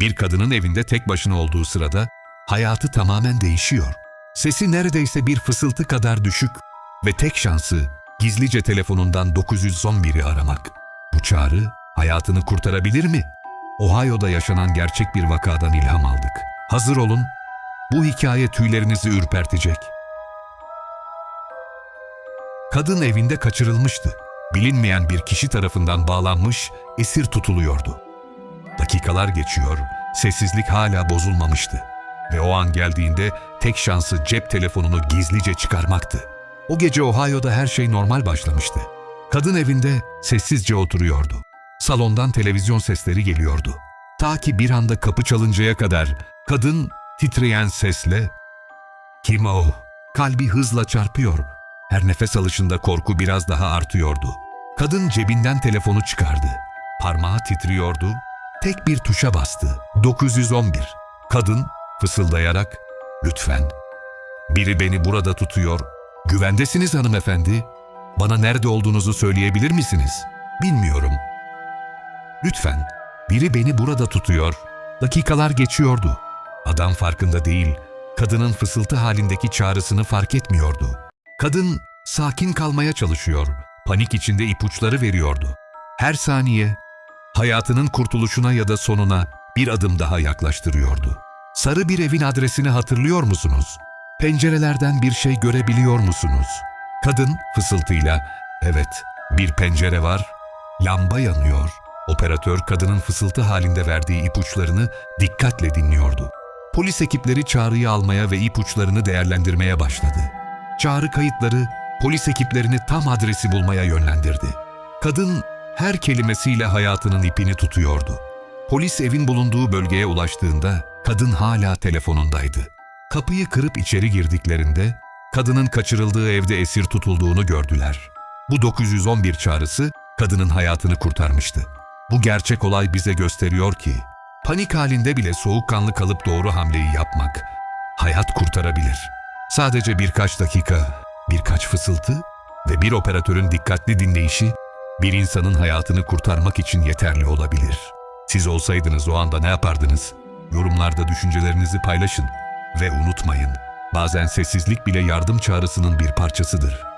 Bir kadının evinde tek başına olduğu sırada hayatı tamamen değişiyor. Sesi neredeyse bir fısıltı kadar düşük ve tek şansı gizlice telefonundan 911'i aramak. Bu çağrı hayatını kurtarabilir mi? Ohio'da yaşanan gerçek bir vakadan ilham aldık. Hazır olun, bu hikaye tüylerinizi ürpertecek. Kadın evinde kaçırılmıştı. Bilinmeyen bir kişi tarafından bağlanmış, esir tutuluyordu. Dakikalar geçiyor, sessizlik hala bozulmamıştı. Ve o an geldiğinde tek şansı cep telefonunu gizlice çıkarmaktı. O gece Ohio'da her şey normal başlamıştı. Kadın evinde sessizce oturuyordu. Salondan televizyon sesleri geliyordu. Ta ki bir anda kapı çalıncaya kadar kadın titreyen sesle ''Kim o?'' Kalbi hızla çarpıyor. Her nefes alışında korku biraz daha artıyordu. Kadın cebinden telefonu çıkardı. Parmağı titriyordu. Tek bir tuşa bastı. 911. Kadın fısıldayarak ''Lütfen. Biri beni burada tutuyor. Güvendesiniz hanımefendi. Bana nerede olduğunuzu söyleyebilir misiniz? Bilmiyorum. Lütfen. Biri beni burada tutuyor. Dakikalar geçiyordu. Adam farkında değil. Kadının fısıltı halindeki çağrısını fark etmiyordu. Kadın sakin kalmaya çalışıyor. Panik içinde ipuçları veriyordu. Her saniye hayatının kurtuluşuna ya da sonuna bir adım daha yaklaştırıyordu. Sarı bir evin adresini hatırlıyor musunuz? Pencerelerden bir şey görebiliyor musunuz? Kadın fısıltıyla, evet bir pencere var, lamba yanıyor. Operatör kadının fısıltı halinde verdiği ipuçlarını dikkatle dinliyordu. Polis ekipleri çağrıyı almaya ve ipuçlarını değerlendirmeye başladı. Çağrı kayıtları polis ekiplerini tam adresi bulmaya yönlendirdi. Kadın her kelimesiyle hayatının ipini tutuyordu. Polis evin bulunduğu bölgeye ulaştığında kadın hala telefonundaydı. Kapıyı kırıp içeri girdiklerinde kadının kaçırıldığı evde esir tutulduğunu gördüler. Bu 911 çağrısı kadının hayatını kurtarmıştı. Bu gerçek olay bize gösteriyor ki panik halinde bile soğukkanlı kalıp doğru hamleyi yapmak hayat kurtarabilir. Sadece birkaç dakika, birkaç fısıltı ve bir operatörün dikkatli dinleyişi bir insanın hayatını kurtarmak için yeterli olabilir. Siz olsaydınız o anda ne yapardınız? Yorumlarda düşüncelerinizi paylaşın ve unutmayın. Bazen sessizlik bile yardım çağrısının bir parçasıdır.